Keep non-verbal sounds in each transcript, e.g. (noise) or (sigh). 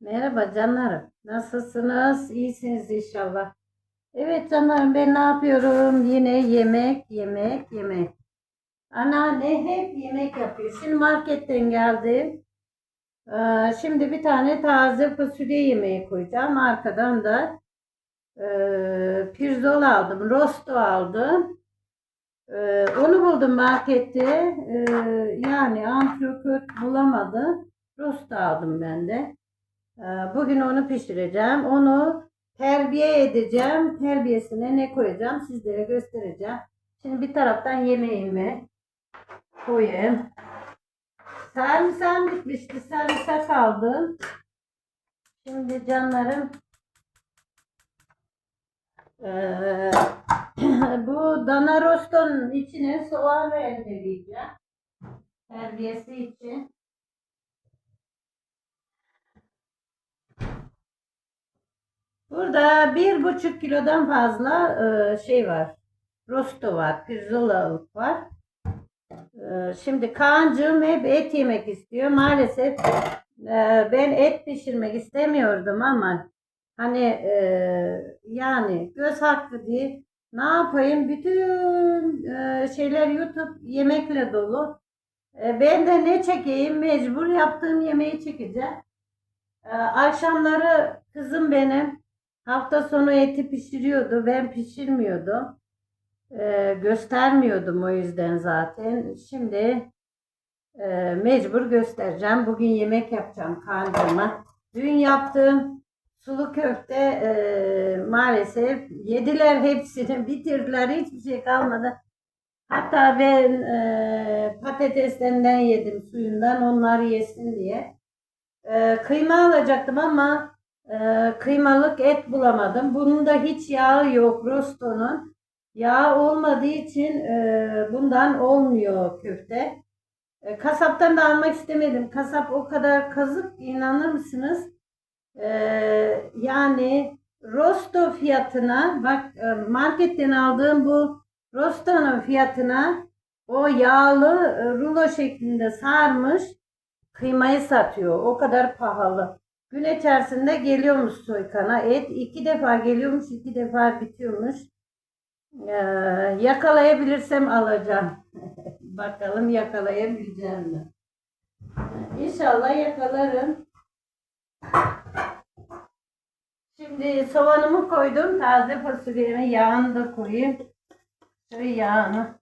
Merhaba canlarım. Nasılsınız? İyisiniz inşallah. Evet canlarım ben ne yapıyorum? Yine yemek, yemek, yemek. Anneanne hep yemek yapıyor. Şimdi marketten geldim. Ee, şimdi bir tane taze fasulye yemeği koyacağım. Arkadan da e, pirzola aldım. Rosto aldım. Ee, onu buldum markette. Ee, yani antrikot bulamadım. Rosto aldım ben de. Ee, Bugün onu pişireceğim. Onu terbiye edeceğim. Terbiyesine ne koyacağım sizlere göstereceğim. Şimdi bir taraftan yemeğimi koyayım. Sarımsağım bitmişti. Sarımsak aldım. Şimdi canlarım eee, (clears throat) bu dana rostonun içine soğan rendeleyeceğim. Terbiyesi için. Burada bir buçuk kilodan fazla e, şey var. Rosto var, pirzolalık var. E, şimdi Kaan'cığım hep et yemek istiyor. Maalesef e, ben et pişirmek istemiyordum ama hani yani göz hakkı diye ne yapayım? Bütün şeyler YouTube yemekle dolu. Ben de ne çekeyim? Mecbur yaptığım yemeği çekeceğim. Akşamları kızım benim Hafta sonu eti pişiriyordu. Ben pişirmiyordum. Ee, göstermiyordum o yüzden zaten. Şimdi e, mecbur göstereceğim. Bugün yemek yapacağım kancama. Dün yaptığım sulu köfte e, maalesef yediler hepsini. (laughs) Bitirdiler. Hiçbir şey kalmadı. Hatta ben e, patateslerinden yedim suyundan. Onlar yesin diye. E, kıyma alacaktım ama ee, kıymalık et bulamadım. Bunun da hiç yağı yok rostonun. Yağ olmadığı için e, bundan olmuyor köfte. E, kasaptan da almak istemedim. Kasap o kadar kazık inanır mısınız? E, yani rosto fiyatına bak marketten aldığım bu rostonun fiyatına o yağlı rulo şeklinde sarmış kıymayı satıyor. O kadar pahalı. Gün içerisinde geliyormuş soykana et. iki defa geliyormuş, iki defa bitiyormuş. Ee, yakalayabilirsem alacağım. (laughs) Bakalım yakalayabileceğim mi? İnşallah yakalarım. Şimdi soğanımı koydum. Taze fasulyemi yağını da koyayım. Şöyle yağını.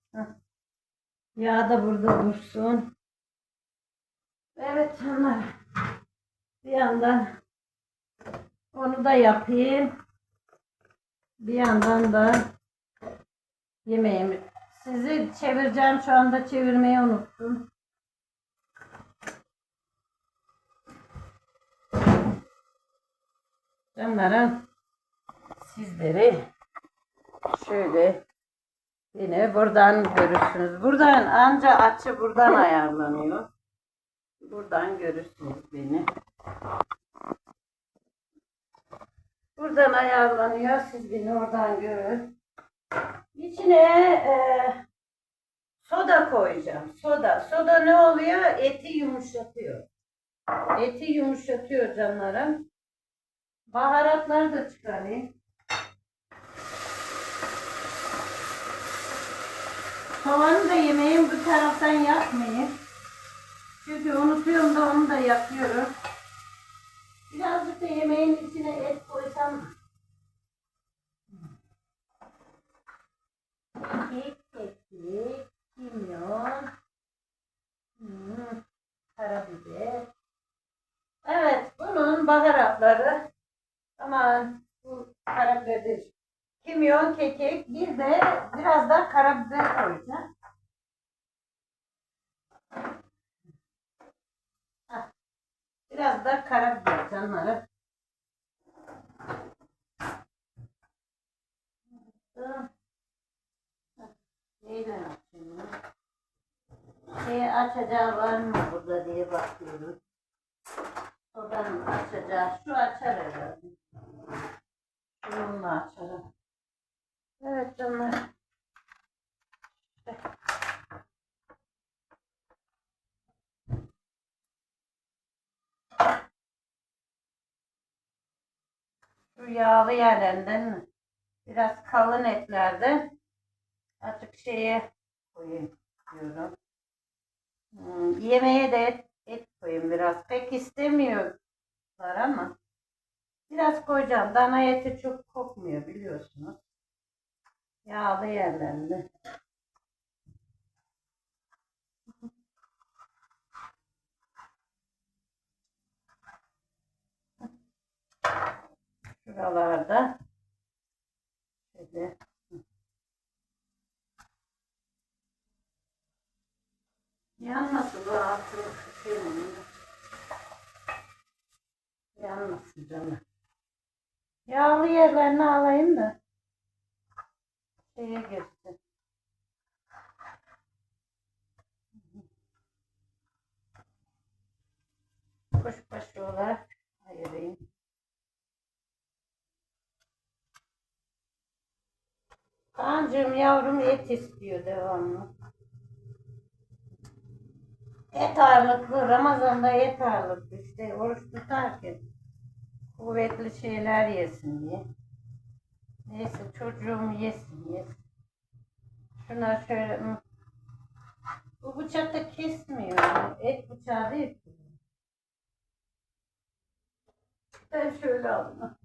Yağ da burada dursun. Evet canlar. Bir yandan onu da yapayım. Bir yandan da yemeğimi. Sizi çevireceğim. Şu anda çevirmeyi unuttum. Canlarım sizleri şöyle yine buradan görürsünüz. Buradan anca açı buradan ayarlanıyor. Buradan görürsünüz beni. Buradan ayarlanıyor. Siz beni oradan görün. İçine e, soda koyacağım. Soda. Soda ne oluyor? Eti yumuşatıyor. Eti yumuşatıyor canlarım. Baharatları da çıkarayım. Soğanı da yemeğin bu taraftan yapmayayım. Çünkü unutuyorum da onu da yapıyorum. Da yemeğin içine et koysam. Kekik, kekik, kimyon, hmm, karabiber. Evet, bunun baharatları aman bu karabiber değil. Kimyon, kekik, bir de biraz da karabiber koyacağım. Biraz da karabiber canları. Neyle açayım? Şey açacağı var mı burada diye bakıyorum. Odanın açacağı. Şu açar herhalde. Bununla açarım. Canlar. Şu yağlı yerlerinden biraz kalın etlerden azıcık şeye koyayım diyorum. Hmm, yemeğe de et, et koyayım biraz. Pek istemiyorlar ama biraz koyacağım. Dana eti çok kokmuyor biliyorsunuz. Yağlı yerlerinde. Şuralarda şöyle yanmasın onu da. Yanmasın canım. Yağlı yerlerini alayım da şeye girsin. Kuşbaşı olarak ayırayım. Kancığım yavrum et istiyor devamlı. Et ağırlıklı, Ramazan'da et ağırlıklı işte oruç tutarken kuvvetli şeyler yesin diye. Neyse çocuğum yesin yesin. Şuna şöyle bu bıçak da kesmiyor. Et bıçağı değil. Ben şöyle alayım.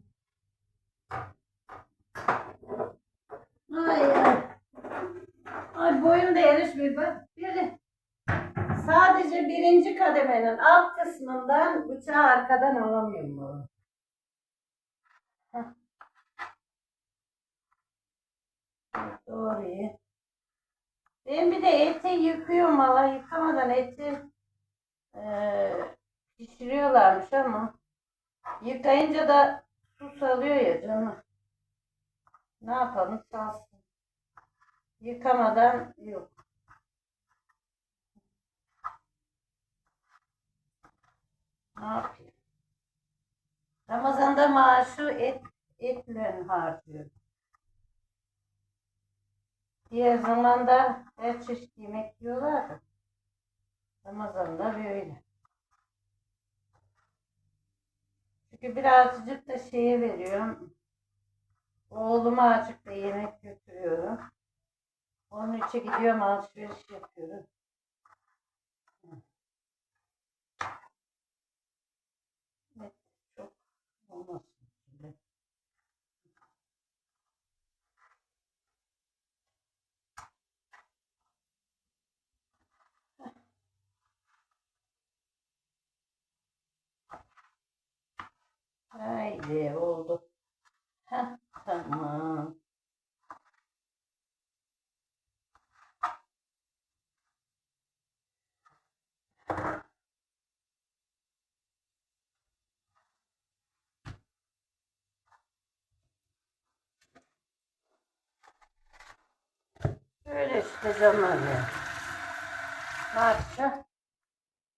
Ay ay. Ay boyum da erişmiyor bak. Biri. Sadece birinci kademenin alt kısmından bıçağı arkadan alamıyorum bunu. Heh. Doğru iyi. Ben bir de eti yıkıyorum valla yıkamadan eti eee pişiriyorlarmış ama yıkayınca da su salıyor ya canım. Ne yapalım salsın. Yıkamadan yok. Ne yapayım? Ramazan'da maaşı et, etle harcıyor. Diğer zamanda her çeşit yemek yiyorlar da. Ramazan'da böyle. Çünkü birazcık da şeye veriyorum. Oğluma açık da yemek götürüyorum. Onun için gidiyorum alışveriş yapıyorum. Haydi oldu. Heh, tamam. Böyle işte. Ne yapacağım?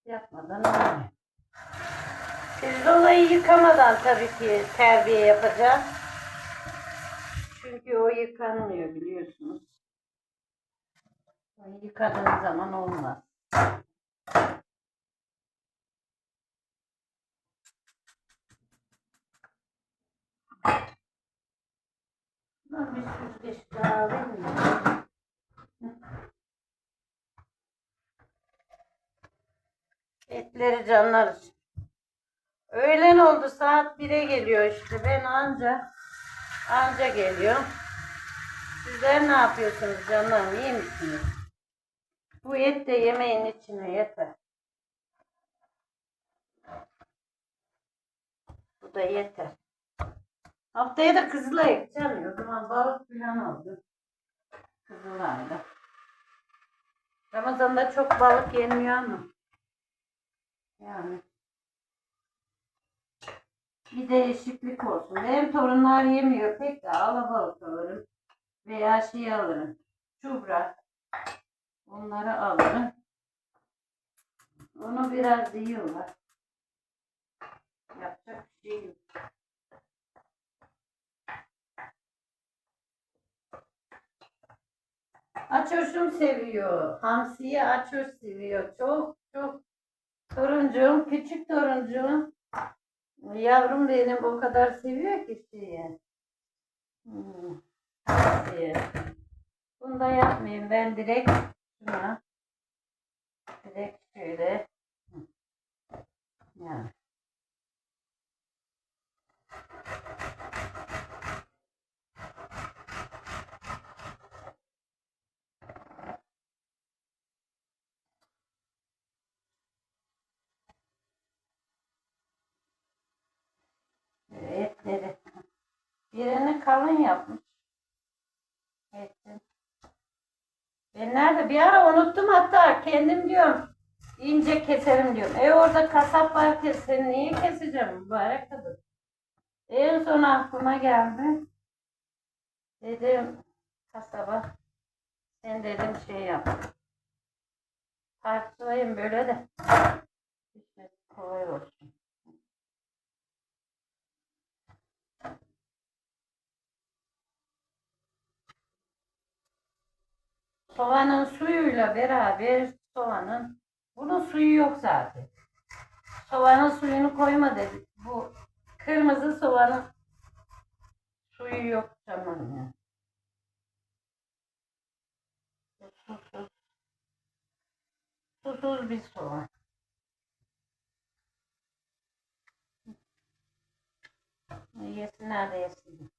Yapmadan olmuyor. Pirzolayı yıkamadan tabii ki terbiye yapacağım. Çünkü o yıkanmıyor biliyorsunuz. O yıkadığın zaman olmaz. Ben bir süzgeç daha alayım? Etleri canlar için. Öğlen oldu saat 1'e geliyor işte. Ben anca anca geliyorum. Sizler ne yapıyorsunuz canlarım? İyi misiniz? Bu et de yemeğin içine yeter. Bu da yeter. Haftaya da Kızılay gideceğim. O zaman balık falan aldım. Kızılay'da. Ramazan'da çok balık yenmiyor ama. Yani. Bir değişiklik olsun. Benim torunlar yemiyor pek de alabalık alırım. Veya şey alırım. Çubra. Onları alırım. Onu biraz yiyorlar. Yapacak bir şey yok. Açoşum seviyor. Hamsiyi açoş seviyor. Çok çok. Toruncuğum, küçük toruncuğum Yavrum benim o kadar seviyor ki şeyi. Hmm. Şeyi. Bunu da yapmayayım. Ben direkt şuna direkt şöyle Hı. yani. Etleri. Birini kalın yapmış. Etin. Ben nerede? Bir ara unuttum hatta kendim diyorum. ince keserim diyorum. E orada kasap var kesin. Niye keseceğim mübarek kadın? En son aklıma geldi. Dedim kasaba. Sen dedim şey yap. Parçalayayım böyle de. Kolay olsun. Soğanın suyuyla beraber soğanın bunun suyu yok zaten. Soğanın suyunu koyma dedik. Bu kırmızı soğanın suyu yok canım ya. Susuz. Susuz bir soğan. Yesinler de yesinler.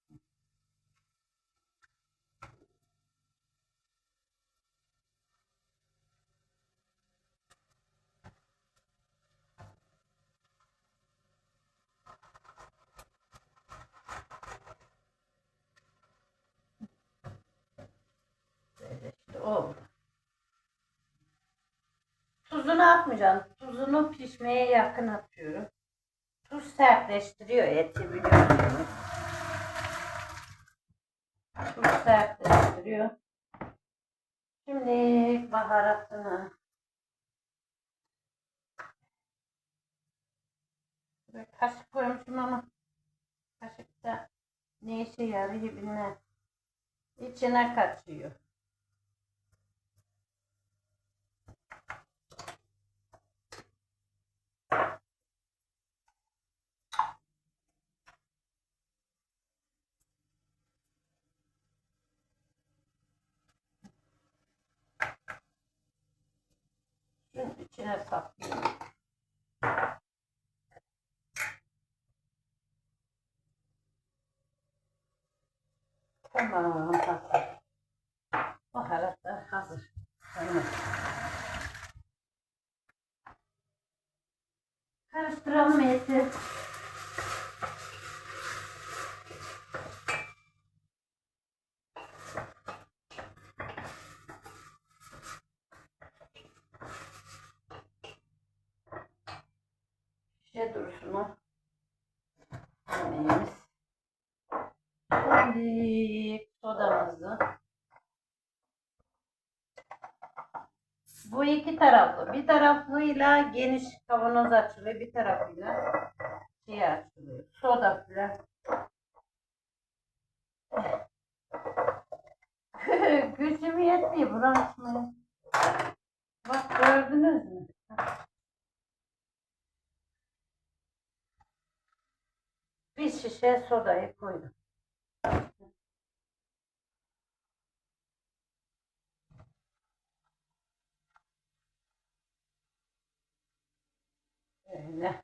Böyle işte Tuzunu atmayacağım. Tuzunu pişmeye yakın atıyorum. Tuz sertleştiriyor eti biliyorsunuz. Tuz sertleştiriyor. Şimdi baharatını Böyle kaşık koymuşum ama kaşıkta ne işe yarıyor bilmem. İçine kaçıyor. Şunun içine saklıyorum. Tamam hazır. Baharatlar hazır. Tamam. Karıştıralım eti. Şişe dursun o. Yemeğimiz. Şimdi sodamızı. Bu iki taraflı. Bir taraflıyla geniş kavanoz açılıyor. Bir tarafıyla şey açılıyor. Soda filan. (laughs) Gücüm yetmiyor açmaya. Bak gördünüz mü? Bir şişe sodayı koydum. Öyle.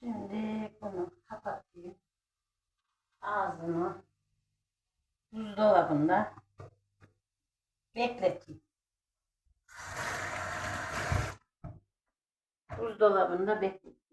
Şimdi bunu kapatayım. Ağzını buzdolabında bekleteyim. Buzdolabında bekleteyim.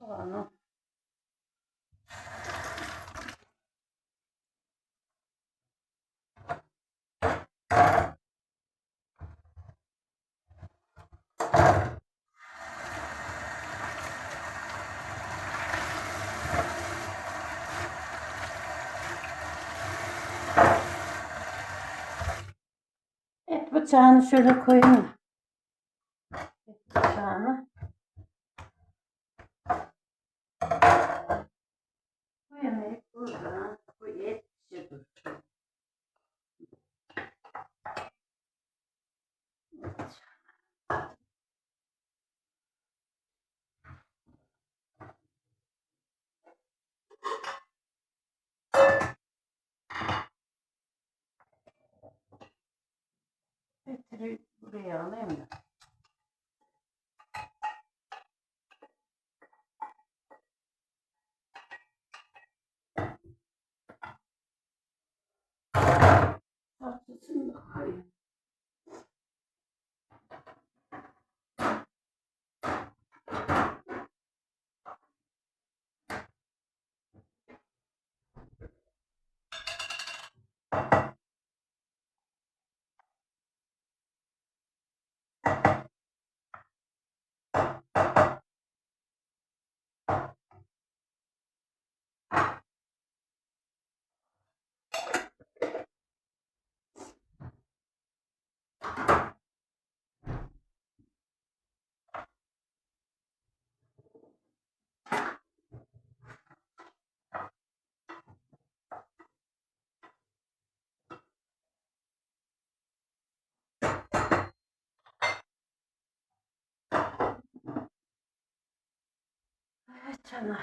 Soğanı bıçağını şöyle koyayım. Et bıçağını. Bu yemek burada. Bu et pişe dursun. Evet. Etleri buraya alayım da. Salçasını da koyayım. Canım.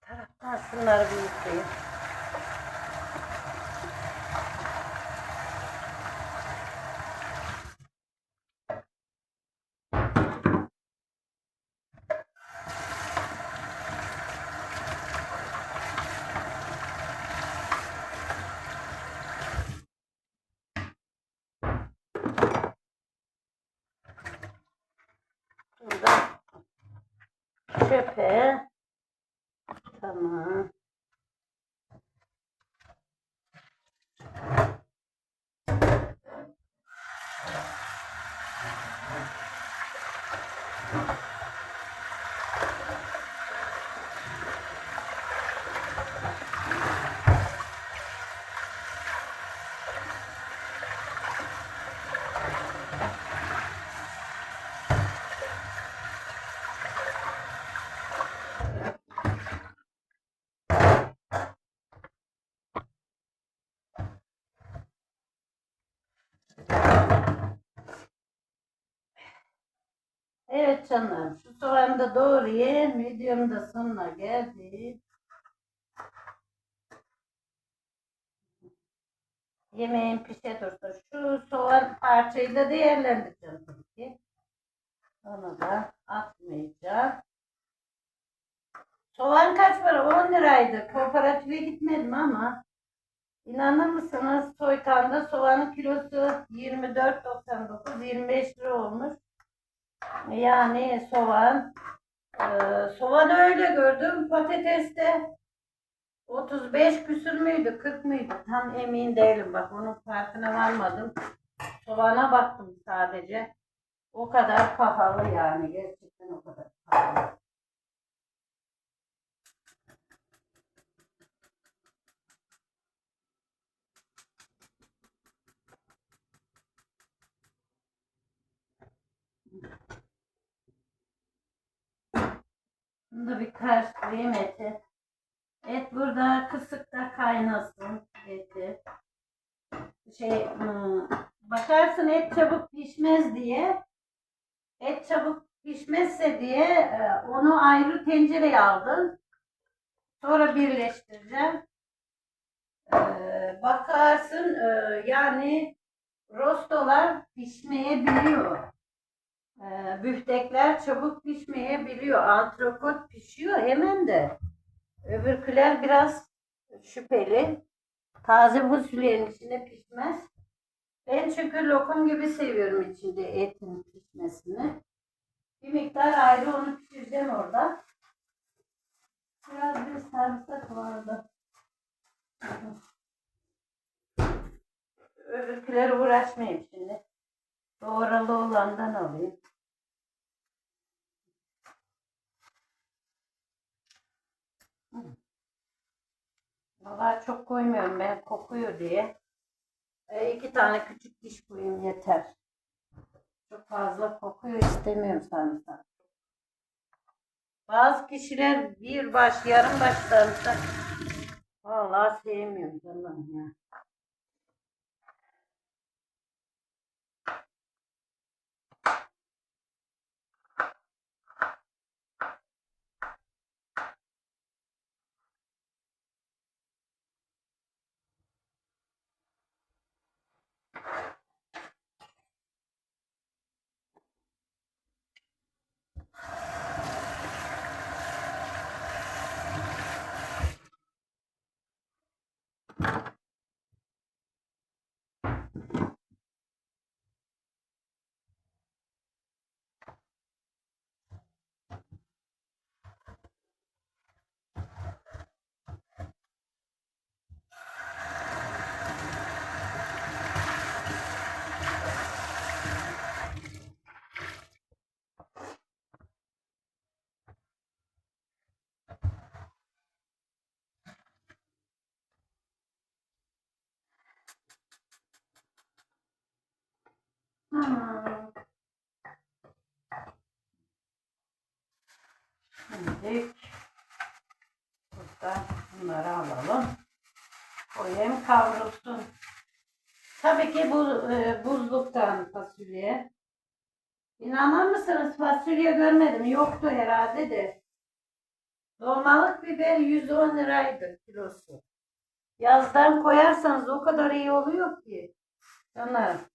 Taraftan şunları bir yıkayayım. Burada çöpe Tamam. Evet canım. Şu soğanı da doğrayayım. Videomun da sonuna geldik. Yemeğin pişe dursun. Şu soğan parçayı da değerlendireceğim tabii ki. Onu da atmayacağım. Soğan kaç para? 10 liraydı. Kooperatife gitmedim ama inanır mısınız Soykan'da soğanın kilosu 24.99 25 lira olmuş. Yani soğan. Ee, soğan öyle gördüm. Patates de 35 küsür müydü? 40 müydü? Tam emin değilim. Bak onun farkına varmadım. Soğana baktım sadece. O kadar pahalı yani. Gerçekten o kadar pahalı. Bunu da bir karıştırayım eti. Et burada kısıkta kaynasın eti. Şey hmm, bakarsın et çabuk pişmez diye et çabuk pişmezse diye e, onu ayrı tencereye aldım. Sonra birleştireceğim. Bakarsın e, yani rostolar pişmeyebiliyor. Ee, büftekler çabuk pişmeyebiliyor. Antrikot pişiyor hemen de. Öbürküler biraz şüpheli. Taze fasulyenin içinde pişmez. Ben çünkü lokum gibi seviyorum içinde etin pişmesini. Bir miktar ayrı onu pişireceğim orada. Biraz bir sarımsak vardı. Öbürküleri uğraşmayayım şimdi. Doğralı olandan alayım. Valla çok koymuyorum ben kokuyor diye. E, iki tane küçük diş koyayım yeter. Çok fazla kokuyor istemiyorum sarımsak. Bazı kişiler bir baş yarım baş sarımsak Vallahi sevmiyorum canım ya. Hmm. Şimdi buradan bunları alalım. Koyayım kavrulsun. Tabii ki bu e, buzluktan fasulye. İnanır mısınız fasulye görmedim. Yoktu herhalde de. Dolmalık biber 110 liraydı kilosu. Yazdan koyarsanız o kadar iyi oluyor ki. Canlarım.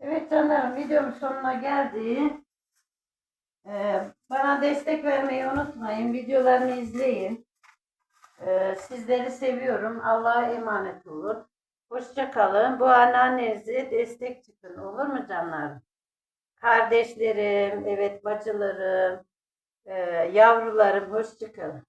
Evet canlarım videomun sonuna geldi. Ee, bana destek vermeyi unutmayın. Videolarımı izleyin. Ee, sizleri seviyorum. Allah'a emanet olun. Hoşça kalın. Bu anneannenize destek çıkın. Olur mu canlarım? Kardeşlerim, evet bacılarım, e, yavrularım hoşça kalın.